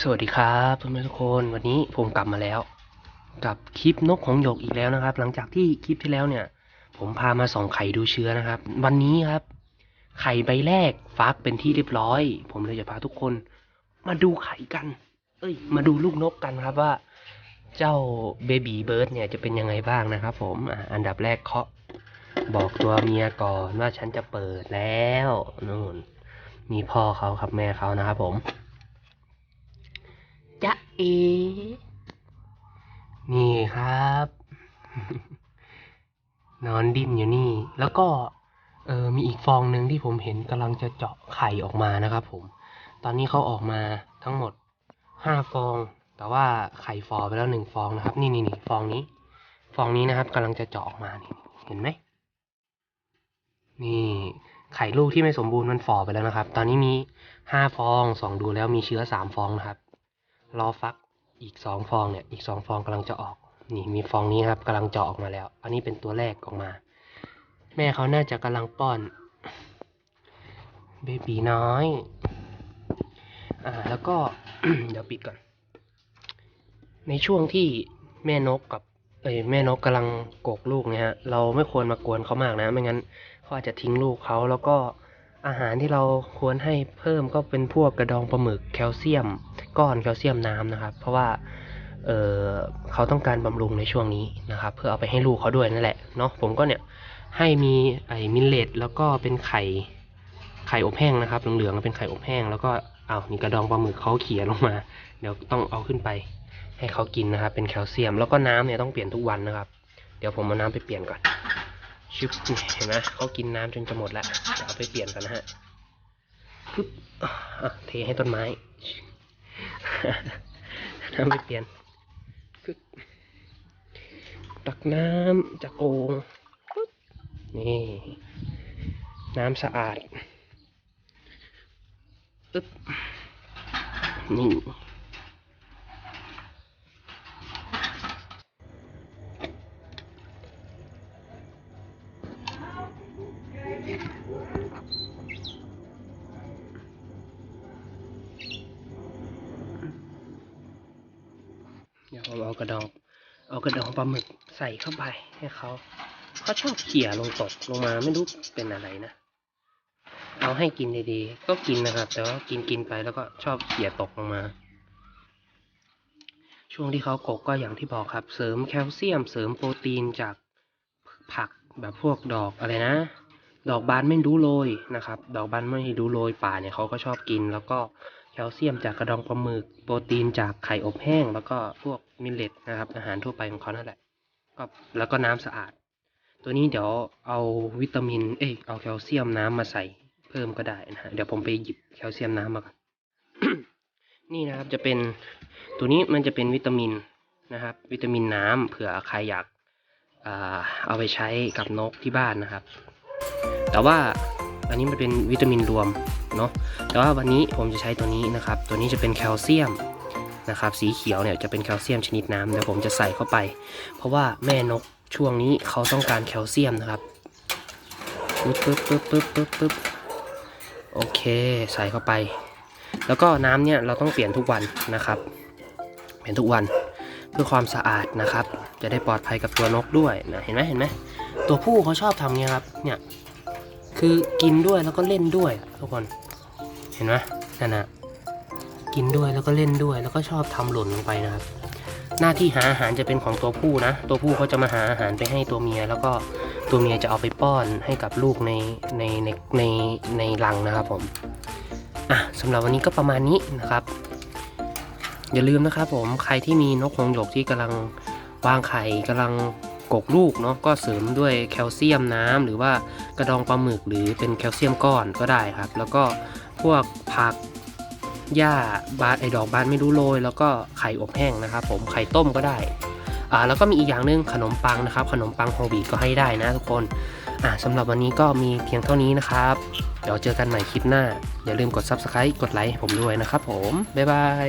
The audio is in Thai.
สวัสดีครับเพื่อนๆทุกคนวันนี้ผมกลับมาแล้ว กับคลิปนกของหยกอีกแล้วนะครับ หลังจากที่คลิปที่แล้วเนี่ย ผมพามาส่องไข่ดูเชื้อนะครับ วันนี้ครับ ไข่ใบแรกฟักเป็นที่เรียบร้อย ผมเลยจะพาทุกคน มาดูไข่กัน เอ้ย มาดูลูกนกกันครับว่า เจ้าเบบีเบิร์ดเนี่ยจะเป็นยังไงบ้างนะครับ ผมอันดับแรกเคาะบอกตัวเมียก่อนว่าฉันจะเปิดแล้วนู่นมีพ่อเขาครับแม่เขานะครับผม อนี่ครับ นอนดิ้นอยู่นี่ แล้วก็เออมีอีกฟองหนึ่งที่ผมเห็นกำลังจะเจาะไข่ออกมานะครับผม ตอนนี้เขาออกมาทั้งหมดห้าฟอง แต่ว่าไข่ฟอไปแล้วหนึ่งฟองนะครับ นี่นี่นี่ฟองนี้ ฟองนี้นะครับกำลังจะเจาะออกมานี่เห็นไหมนี่ไข่ลูกที่ไม่สมบูรณ์มันฝ่อไปแล้วนะครับ ตอนนี้มีห้าฟองสองดูแล้วมีเชื้อสามฟองนะครับ รอฟักอีกสองฟองเนี่ย อีกสองฟองกำลังจะออก นี่มีฟองนี้ครับกำลังเจาะออกมาแล้ว อันนี้เป็นตัวแรกออกมา แม่เขาน่าจะกำลังป้อนเบบีน้อย อ่า แล้วก็ เดี๋ยวปิดก่อน ในช่วงที่แม่นกกับ เอ้ยแม่นกกำลังกกลูกเนี่ยฮะ เราไม่ควรมากวนเขามากนะ ไม่งั้นเขาอาจจะทิ้งลูกเขาแล้วก็ อาหารที่เราควรให้เพิ่มก็เป็นพวกกระดองปลาหมึกแคลเซียม ก้อนแคลเซียมน้ำนะครับ เพราะว่าเเขาต้องการบำรุงในช่วงนี้นะครับ เพื่อเอาไปให้ลูกเขาด้วยนั่นแหละเนาะผมก็เนี่ยให้มีไอ้มิลเลตแล้วก็เป็นไข่ไข่อบแห้งนะครับเหลืองๆเป็นไข่อบแห้ง แล้วก็เอานี่กระดองปลาหมึกเขาเขี่ยลงมา เดี๋ยวต้องเอาขึ้นไป ให้เขากินนะครับ เป็นแคลเซียม แล้วก็น้ำเนี่ยต้องเปลี่ยนทุกวันนะครับ เดี๋ยวผมเอาน้ำไปเปลี่ยนก่อน ชิบเห็นไหมเขากินน้ำจนจะหมดแล้วเดี๋ยวเอาไปเปลี่ยนกันนะฮะปึ๊บเทให้ต้นไม้น้ำไปเปลี่ยนปึ๊บตักน้ำจากโอ่งปึ๊บนี่ น้ำสะอาดปึ๊บนี่ เดี๋ยวผมเอากระดอง เอากระดองปลาหมึกใส่เข้าไปให้เขาเขาชอบเขี่ยลงตกลงมาไม่รู้เป็นอะไรนะ เอาให้กินดีๆ ก็กินนะครับ แต่ว่ากินกินไปแล้วก็ชอบเขี่ยตกลงมา ช่วงที่เขากกก็อย่างที่บอกครับ เสริมแคลเซียม เสริมโปรตีนจากผักแบบพวกดอกอะไรนะ ดอกบานไม่รู้โรยนะครับ ดอกบานไม่รู้โรยป่าเนี่ยเขาก็ชอบกินแล้วก็ แคลเซียมจากกระดองปลาหมึก โปรตีนจากไข่อบแห้ง แล้วก็พวกมิลเลตนะครับ อาหารทั่วไปของเขานั่นแหละก็แล้วก็น้ำสะอาด ตัวนี้เดี๋ยวเอาวิตามิน เอ้ยเอาแคลเซียมน้ำมาใส่เพิ่มก็ได้นะฮะเดี๋ยวผมไปหยิบแคลเซียมน้ำมาก่อนนี่นะครับจะเป็นตัวนี้มันจะเป็นวิตามินนะครับ วิตามินน้ำเผื่อใครอยากเอาไปใช้กับนกที่บ้านนะครับ แต่ว่าอันนี้มันเป็นวิตามินรวม เนาะแต่ว่าวันนี้ผมจะใช้ตัวนี้นะครับ ตัวนี้จะเป็นแคลเซียมนะครับสีเขียวเนี่ยจะเป็นแคลเซียมชนิดน้ำเดี๋ยวผมจะใส่เข้าไป เพราะว่าแม่นกช่วงนี้เขาต้องการแคลเซียมนะครับปึ๊บปึ๊บปึ๊บปึ๊บปึ๊บปึ๊บโอเคใส่เข้าไป แล้วก็น้ำเนี่ยเราต้องเปลี่ยนทุกวันนะครับ เปลี่ยนทุกวันเพื่อความสะอาดนะครับ จะได้ปลอดภัยกับตัวนกด้วยนะเห็นไหมเห็นไหมตัวผู้เขาชอบทำเงี้ยครับเนี่ย คือกินด้วยแล้วก็เล่นด้วยทุกคนเห็นไหมนั่นนะกินด้วยแล้วก็เล่นด้วย แล้วก็ชอบทำหล่นลงไปนะครับ หน้าที่หาอาหารจะเป็นของตัวผู้นะ ตัวผู้เขาจะมาหาอาหารไปให้ตัวเมีย แล้วก็ตัวเมียจะเอาไปป้อนให้กับลูกในในในในในรังนะครับผมอะสำหรับวันนี้ก็ประมาณนี้นะครับ อย่าลืมนะครับผมใครที่มีนกหงหยกที่กำลังวางไข่กำลัง กกลูกเนาะก็เสริมด้วยแคลเซียมน้ำหรือว่ากระดองปลาหมึกหรือเป็นแคลเซียมก้อนก็ได้ครับ แล้วก็พวกผักหญ้าบานไอดอกบานไม่รู้โรยแล้วก็ไข่อบแห้งนะครับผมไข่ต้มก็ได้อ่าแล้วก็มีอีกอย่างหนึงขนมปังนะครับ ขนมปังโฮลวีก็ให้ได้นะทุกคนอ่าสำหรับวันนี้ก็มีเพียงเท่านี้นะครับ เดี๋ยวเจอกันใหม่คลิปหน้า อย่าลืมกด subscribe กดไลค์ให้ผมด้วยนะครับผม บ๊ายบาย